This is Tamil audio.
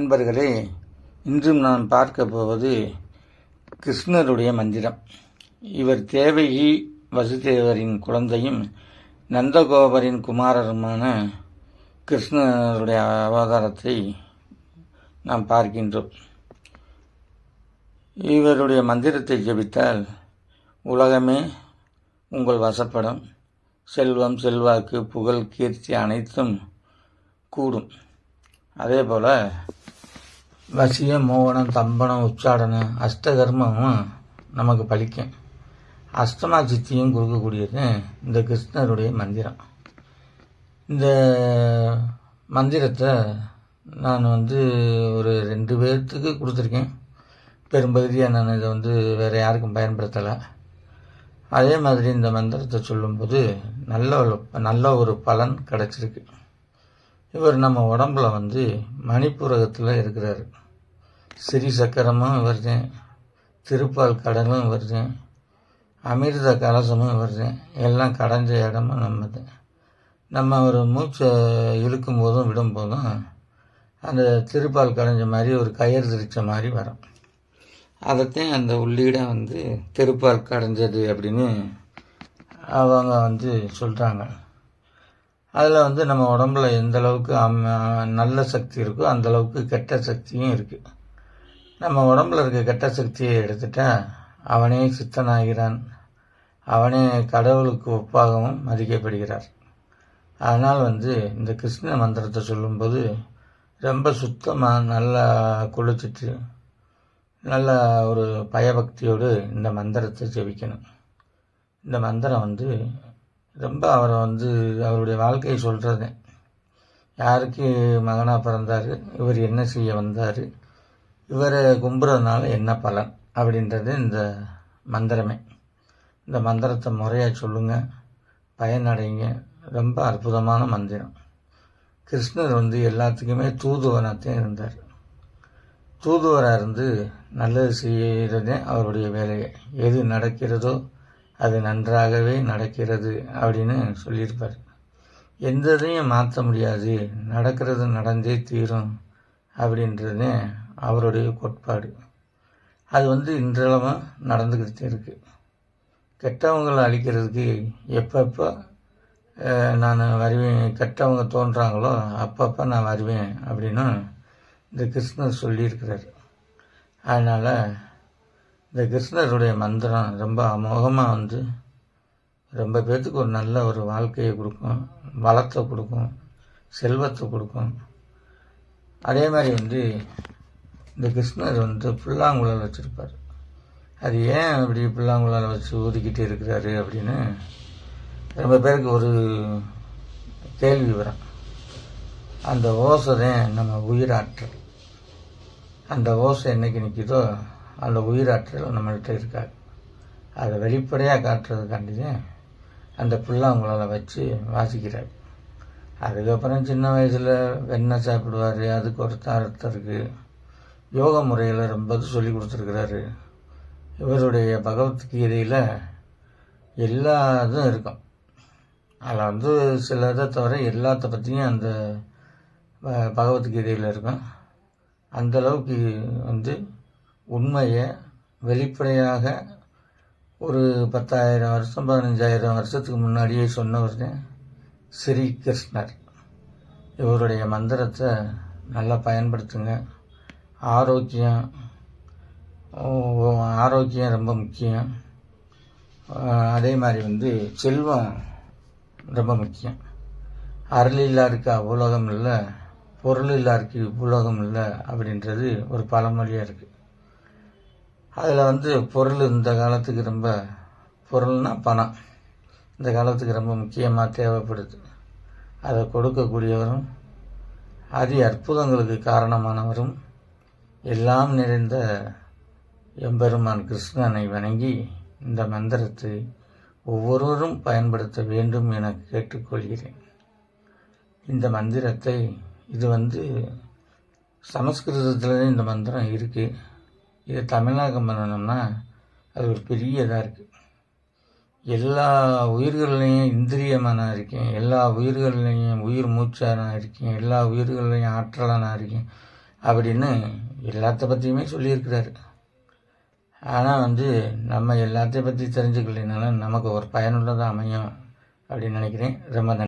அன்பர்களே இன்றும் நான் பார்க்க போவது கிருஷ்ணருடைய மந்திரம். இவர் தேவகி வசுதேவரின் குழந்தையும் நந்தகோபரின் குமாரருமான கிருஷ்ணருடைய அவதாரத்தை நாம் பார்க்கின்றோம். இவருடைய மந்திரத்தை ஜெபித்தால் உலகமே உங்கள் வசப்படும். செல்வம் செல்வாக்கு புகழ் கீர்த்தி அனைத்தும் கூடும். அதே போல் வசியம் மோகனம் தம்பனம் உச்சாடனம் அஷ்டகர்மமும் நமக்கு பலிக்கும். அஷ்டமா சித்தியும் கொடுக்கக்கூடியது இந்த கிருஷ்ணருடைய மந்திரம். இந்த மந்திரத்தை நான் வந்து ஒரு ரெண்டு பேர்த்துக்கு கொடுத்துருக்கேன். பெரும்பகுதியாக நான் இதை வந்து வேறு யாருக்கும் பயன்படுத்தலை. அதே மாதிரி இந்த மந்திரத்தை சொல்லும்போது நல்ல ஒரு நல்ல ஒரு பலன் கிடச்சிருக்கு. இவர் நம்ம உடம்புல வந்து மணிப்புரகத்தில் இருக்கிறார். சிறி சக்கரமும் வருது திருப்பால் கடலும் வருது அமிர்த கலசமும் வருது எல்லாம் கடைஞ்ச இடமும் நம்மது. நம்ம ஒரு மூச்சை இழுக்கும் போதும் விடும் போதும் அந்த திருப்பால் கடைஞ்ச மாதிரி ஒரு கயிறு திரிச்ச மாதிரி வரும். அதைத்தான் அந்த உள்ளீடாக வந்து திருப்பால் கடைஞ்சது அப்படின்னு அவங்க வந்து சொல்கிறாங்க அதில் வந்து நம்ம உடம்புல எந்த அளவுக்கு நல்ல சக்தி இருக்கோ அந்த அளவுக்கு கெட்ட சக்தியும் இருக்குது நம்ம உடம்புல இருக்க கெட்ட சக்தியை எடுத்துட்டா அவனே சித்தனாகிறான். அவனே கடவுளுக்கு ஒப்பாகவும் மதிக்கப்படுகிறார். அதனால் வந்து இந்த கிருஷ்ண மந்திரத்தை சொல்லும்போது ரொம்ப சுத்தமாக நல்லா குளிச்சுட்டு நல்ல ஒரு பயபக்தியோடு இந்த மந்திரத்தை ஜெபிக்கணும். இந்த மந்திரம் வந்து ரொம்ப அவரை வந்து அவருடைய வாழ்க்கையை சொல்கிறது யாருக்கு மகனாக பிறந்தார்? இவர் என்ன செய்ய வந்தார்? இவரை கும்புறதுனால என்ன பலன் அப்படின்றது இந்த மந்திரமே. இந்த மந்திரத்தை முறையாக சொல்லுங்கள் பயனடைங்க. ரொம்ப அற்புதமான மந்திரம். கிருஷ்ணர் வந்து எல்லாத்துக்குமே தூதுவனாகத்தான் இருந்தார். தூதுவராக இருந்து நல்லது செய்கிறதே அவருடைய வேலையை. எது நடக்கிறதோ அது நன்றாகவே நடக்கிறது அப்படின்னு சொல்லியிருப்பார். எந்த இதையும் மாற்ற முடியாது. நடக்கிறது நடந்தே தீரும் அப்படின்றது அவருடைய கோட்பாடு. அது வந்து இன்றளவும் நடந்துக்கிட்டு இருக்குது கெட்டவங்களை அழிக்கிறதுக்கு எப்பப்போ நான் வருவேன் கெட்டவங்க தோன்றாங்களோ அப்பப்போ நான் வருவேன் அப்படின்னு இந்த கிருஷ்ணர் சொல்லியிருக்கிறார். அதனால் இந்த கிருஷ்ணருடைய மந்திரம் ரொம்ப அமோகமாக வந்து ரொம்ப பேர்த்துக்கு ஒரு நல்ல ஒரு வாழ்க்கையை கொடுக்கும் வளத்தை கொடுக்கும் செல்வத்தை கொடுக்கும். அதே மாதிரி வந்து இந்த கிருஷ்ணர் வந்து புல்லாங்குழல் வச்சுருப்பார். அது ஏன் அப்படி புல்லாங்குழல் வச்சு ஊதிக்கிட்டு இருக்கிறாரு அப்படின்னு ரொம்ப பேருக்கு ஒரு கேள்வி வரும். அந்த ஓசை தான் நம்ம உயிராற்றல் அந்த ஓசை என்னைக்கு நிற்கிதோ அந்த உயிராற்றல் நம்மள்கிட்ட இருக்காது அதை வெளிப்படையாக காட்டுறதுக்காண்டியும் அந்த புல்லாங்குழலை வச்சு வாசிக்கிறார். அதுக்கப்புறம் சின்ன வயசில் வெண்ணெய் சாப்பிடுவார் அதுக்கு ஒரு அர்த்தம் இருக்குது யோக முறையில் ரொம்ப சொல்லி கொடுத்துருக்கிறாரு. இவருடைய பகவத்கீதையில் எல்லா இதுவும் இருக்கும். அதில் வந்து சில இதை தவிர எல்லாத்த பற்றியும் அந்த பகவத் பகவத்கீதையில் இருக்கும். அந்தளவுக்கு வந்து உண்மையை வெளிப்படையாக ஒரு பத்தாயிரம் வருஷம் பதினஞ்சாயிரம் வருஷத்துக்கு முன்னாடியே சொன்னவர் ஸ்ரீ கிருஷ்ணர். இவருடைய மந்திரத்தை நல்லா பயன்படுத்துங்க. ஆரோக்கியம் ஆரோக்கியம் ரொம்ப முக்கியம். அதே மாதிரி வந்து செல்வம் ரொம்ப முக்கியம். அருள் இல்லாருக்கு அவ்வுலகம் இல்லை பொருள் இல்லாருக்கு இவ்வுலகம் இல்லை அப்படின்றது ஒரு பழமொழியாக இருக்குது அதில் வந்து பொருள் இந்த காலத்துக்கு ரொம்ப பொருள்னா பணம். இந்த காலத்துக்கு ரொம்ப முக்கியமாக தேவைப்படுது. அதை கொடுக்கக்கூடியவரும் அதி அற்புதங்களுக்கு காரணமானவரும் எல்லாம் நிறைந்த எம்பெருமான் கிருஷ்ணனை வணங்கி இந்த மந்திரத்தை ஒவ்வொருவரும் பயன்படுத்த வேண்டும் என கேட்டுக்கொள்கிறேன். இந்த மந்திரத்தை இது வந்து சமஸ்கிருதத்தில் இந்த மந்திரம் இருக்குது இதை தமிழாக்கம் பண்ணணும்னா அது ஒரு பெரிய இதாக இருக்குது எல்லா உயிர்கள்லையும் இந்திரியமாக நான் இருக்கேன் எல்லா உயிர்கள்லையும் உயிர் மூச்சாக நான் இருக்கேன் எல்லா உயிர்கள்லையும் ஆற்றலாக நான் இருக்கேன் அப்படின்னு எல்லாத்த பற்றியுமே சொல்லியிருக்கிறாரு. ஆனால் வந்து நம்ம எல்லாத்தையும் பற்றி தெரிஞ்சுக்கலைனாலும் நமக்கு ஒரு பயனுள்ளதாக அமையும் அப்படின்னு நினைக்கிறேன். ரொம்ப நன்றி.